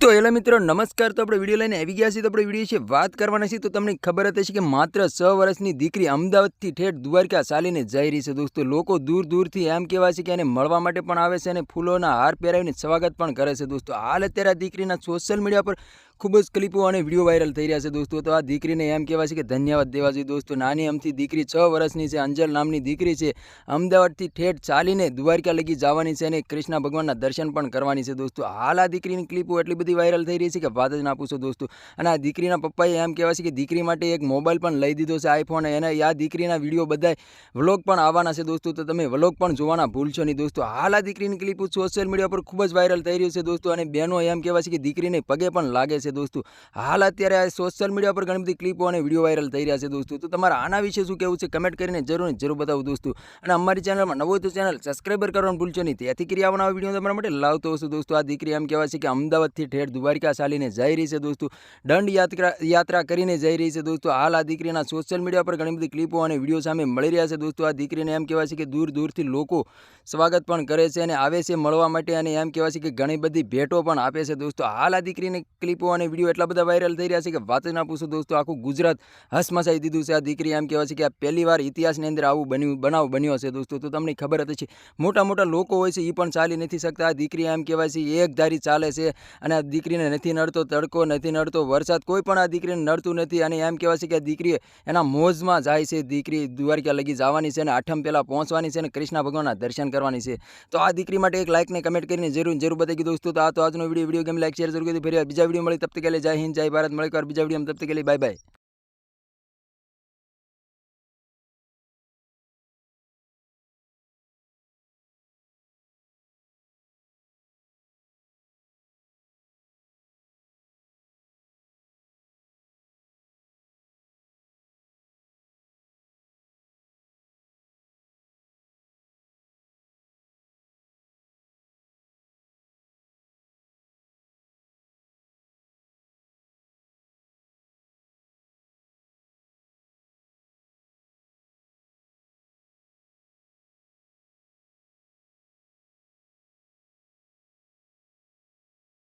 તો હેલો મિત્રો, નમસ્કાર. તો આપણે વીડિયો લઈને આવી ગયા છીએ. તો આપણે વીડિયો છે વાત કરવાના છીએ. તો તમને ખબર હતી કે માત્ર છ વર્ષની દીકરી અમદાવાદથી ઠેઠ દ્વારકા ચાલીને જઈ રહી છે. દોસ્તો, લોકો દૂર દૂરથી એમ કહેવાય છે કે એને મળવા માટે પણ આવે છે અને ફૂલોના હાર પહેરાવીને સ્વાગત પણ કરે છે. દોસ્તો, હાલ અત્યારે દીકરીના સોશિયલ મીડિયા પર ખૂબ જ ક્લિપો અને વીડિયો વાયરલ થઈ રહ્યા છે દોસ્તો. તો આ દીકરીને એમ કહેવાય છે કે ધન્યવાદ દેવા જોઈએ દોસ્તો. નાની અમથી દીકરી છ વર્ષની છે, અંજલ નામની દીકરી છે. અમદાવાદથી ઠેઠ ચાલીને દ્વારકા લગી જવાની છે અને કૃષ્ણ ભગવાનના દર્શન પણ કરવાની છે દોસ્તો. હાલ આ દીકરીની ક્લિપો એટલી બધી વાયરલ થઈ રહી છે કે વાત જ ના પૂછો દોસ્તો. અને આ દીકરીના પપ્પાએ એમ કહેવાય છે કે દીકરી માટે એક મોબાઈલ પણ લઈ દીધો છે આઈફોન અને આ દીકરીના વીડિયો બધાય વ્લોગ પણ આવવાના છે દોસ્તો. તો તમે વ્લોગ પણ જોવાના ભૂલશો નહીં દોસ્તો. હાલ આ દીકરીની ક્લિપો સોશિયલ મીડિયા પર ખૂબ જ વાયરલ થઈ રહ્યું છે દોસ્તો. અને બહેનો એમ કહેવાય છે કે દીકરીને પગે પણ લાગે છે. દોસ્તો. હાલ અત્યારે આ સોશિયલ મીડિયા પર ઘણી બધી ક્લિપો અને વીડિયો વાયરલ થઈ રહ્યા છે દોસ્તો. તો તમારા આના વિશે શું કહેવું છે કમેન્ટ કરીને જરૂર જરૂર બતાવો દોસ્તો. અને અમારી ચેનલમાં નવો તો ચેનલ સબસ્ક્રાઈબર કરવાનું ભૂલશો નહીં. ત્યાંથી કરી આવવાના વીડિયો તમારા માટે લાવતો હશે દોસ્તો. આ દીકરી એમ કહેવાય છે કે અમદાવાદથી ઠેઠ દ્વારકા ચાલીને જઈ રહી છે દોસ્તો. દંડ યાત્રા યાત્રા કરીને જઈ રહી છે દોસ્તો. હાલ આ દીકરીના સોશિયલ મીડિયા પર ઘણી બધી ક્લિપો અને વીડિયો સામે મળી રહ્યા છે દોસ્તો. આ દીકરીને એમ કહેવાય છે કે દૂર દૂરથી લોકો સ્વાગત પણ કરે છે અને આવે છે મળવા માટે અને એમ કહેવાય છે કે ઘણી બધી ભેટો પણ આપે છે દોસ્તો. હાલ આ દીકરીની ક્લિપો અને વીડિયો એટલા બધા વાયરલ થઈ રહ્યા છે કે વાત ના પૂછો દોસ્તો, આખું ગુજરાત હસમસાઈ દીધું છે. આ દીકરી એમ કહેવાય છે કે આ પહેલી વાર ઇતિહાસની અંદર આવું બન્યું, બનાવ બન્યો છે દોસ્તો. તો તમને ખબર હતી છે મોટા મોટા લોકો હોય છે એ પણ ચાલી નથી શકતા. આ દીકરી એમ કહેવાય છે, એક ધારી ચાલે છે અને આ દીકરીને નથી નડતો તડકો, નથી નડતો વરસાદ, કોઈ પણ આ દીકરીને નડતું નથી. અને એમ કહેવાય છે કે આ દીકરી એના મોજમાં જાય છે. દીકરી દ્વારકા લગી જવાની છે અને આઠમ પહેલાં પહોંચવાની છે અને કૃષ્ણ ભગવાનના દર્શન કરવાની છે. તો આ દીકરી માટે એક લાઇકને કમેન્ટ કરીને જરૂર જરૂર બતાવી દોસ્તો. તો આ તો આજનો video video game like share જરૂર કરી ફરી બીજા વીડિયો મળી તબ के लिए લે જય હિન્દ, જય ભારત મળે બીજા વીડિયો તબ તક કે લે, બાય બાય.